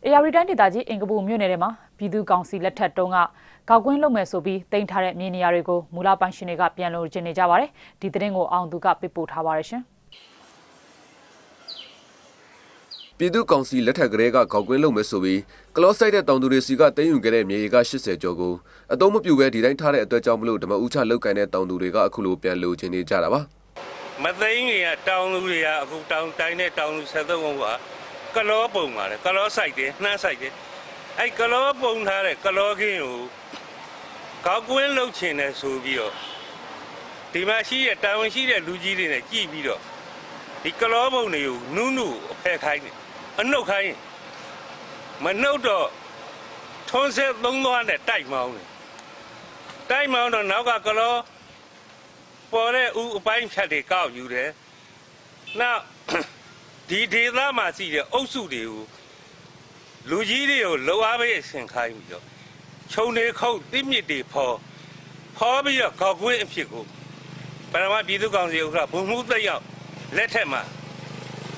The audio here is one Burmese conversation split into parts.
။အေယာရီတိုင်းဒေသကြီးအင်ကပူမြို့နယ်ထဲမှာပြည်သူ့ကောင်စီလက်ထက်တုန်းကကောက်ကွင်းလုပ်မယ်ဆိုပြီးတင်ထားတဲ့မြေနေရာတွေကိုမူလပိုင်ရှင်တွေကပြန်လို့ကျင်နေကြပါတယ်။ဒီသတင်းကိုအောင်သူကပြပို့ထားပါရရှင်။ပြည်သူ့ကောင်စီလက်ထက်ကလေးကကောက်ကွင်းလုပ်မယ်ဆိုပြီးကလော့ဆိုင်တဲ့တောင်သူတွေစီကတင်းယူခဲ့တဲ့မြေက80ကျော်ကိုအတုံးမပြူပဲဒီတိုင်းထားတဲ့အတွက်ကြောင့်မလို့ဓမ္မဥချလောက်ကန်တဲ့တောင်သူတွေကအခုလိုပြန်လိုချင်နေကြတာပါမသိန်းတွေကတောင်လူတွေကအခုတောင်တိုင်းနဲ့တောင်လူ73ခုက ကလောပုံပါတယ်ကလောဆိုင်တယ်နှမ်းဆိုင်တယ်အဲ့ကလောပုံထားတဲ့ကလောခင်းကိုကောက်ကွင်းလှုပ်ချင်တယ်ဆိုပြီးတော့ဒီမှာရှိတဲ့တာဝန်ရှိတဲ့လူကြီးတွေနဲ့ကြည်ပြီးတော့ဒီကလောပုံတွေကိုနုနုအဖက်ခိုင်းတယ်အနှုတ်ခိုင်းမနှုတ်တော့ထုံးဆက်သုံးသွားနဲ့တိုက်မောင်းတယ်တိုက်မောင်းတော့နောက်ကကလောပေါ်တဲ့ဥအပိုင်းဖြတ်တွေကောက်ယူတယ်။နောက် ဒီဒေသမှာရှိတဲ့အုပ်စုတွေကိုလူကြီးတွေကိုလောအားပေးအဆင်ခိုင်းပြီးတော့ခြုံတွေခုတ်တိမြစ်တွေဖော်ဖော်ပြီးတော့ကောက်ကွင်းအဖြစ်ကိုပရမပြည်သူ့ကောင်စီဥက္ကဋ္ဌဘုံမှုသက်ရောက်လက်ထက်မှာ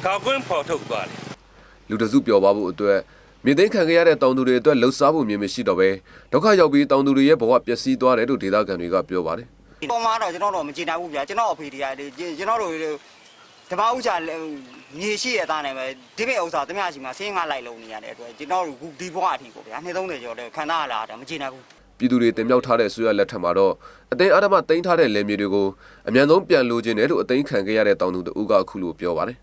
ကောက်ကွင်းဖော်ထုတ်သွားတယ်လူတစုပျော်ပါဖို့အတွက်မြေသိမ်းခံခဲ့ရတဲ့တောင်သူတွေအတွက်လှုပ်ရှားဖို့မြင်မရှိတော့ပဲဒုက္ခရောက်ပြီးတောင်သူတွေရဲ့ဘဝပျက်စီးသွားတယ်လို့ဒေသခံတွေကပြောပါတယ်ပေါ်မှာတော့ကျွန်တော်တို့မကြည်နိုင်ဘူးဗျာကျွန်တော်အဖေတရားလေးကျွန်တော်တို့ ဓမ္မဥစ္စာမြေရှိရသားနေပဲဒီကိဥစ္စာတမရှိမှာဆင်းငါလိုက်လုံးနေရတဲ့အတွက်ကျွန်တော်တို့ဒီဘဝအထိကိုဗျာ230ကျော်တဲ့ခံစားရလာတာမကြည်နိုင်ဘူးပြည်သူတွေတင်မြောက်ထားတဲ့ဆွေရလက်ထက်မှာတော့အသိအာဓမသိမ်းထားတဲ့လယ်မြေတွေကိုအမြန်ဆုံးပြန်လိုချင်တယ်လို့အသိခံခဲ့ရတဲ့တောင်သူတို့ကအခုလိုပြောပါတယ်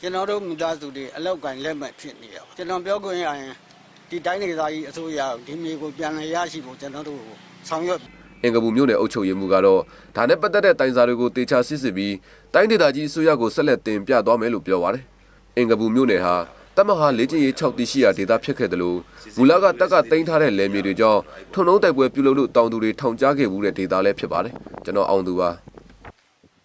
ကျွန်တော်တို့မိသားစုတွေအလောက်ကင်လက်မှတ်ဖြစ်နေရကျွန်တော်ပြောခွင့်ရရင်ဒီတိုင်းဒေသကြီးအစိုးရဒီမျိုးကိုပြန်လည်ရရှိဖို့ကျွန်တော်တို့ဆောင်ရွက် အင်္ဂပူမြို့နယ်အုပ်ချုပ်ရေးမှူးကတော့ဒါနဲ့ပတ်သက်တဲ့တိုင်စာတွေကိုတေချာစစ်စစ်ပြီးတိုင်းဒေသကြီးအစိုးရကိုဆက်လက်တင်ပြသွားမယ်လို့ပြောပါတယ်။အင်္ဂပူမြို့နယ်ဟာတမဟာလေ့ကျင့်ရေး6တိရှိရာဒေသဖြစ်ခဲ့တယ်လို့မူလကတက်ကတိန်းထားတဲ့လယ်မြေတွေကြောင့်ထုံနှုံးတိုက်ပွဲပြုလုပ်လို့တောင်သူတွေထောင်ကြားခဲ့မှုတဲ့ဒေသလည်းဖြစ်ပါတယ်။ကျွန်တော်အောင်သူပါ။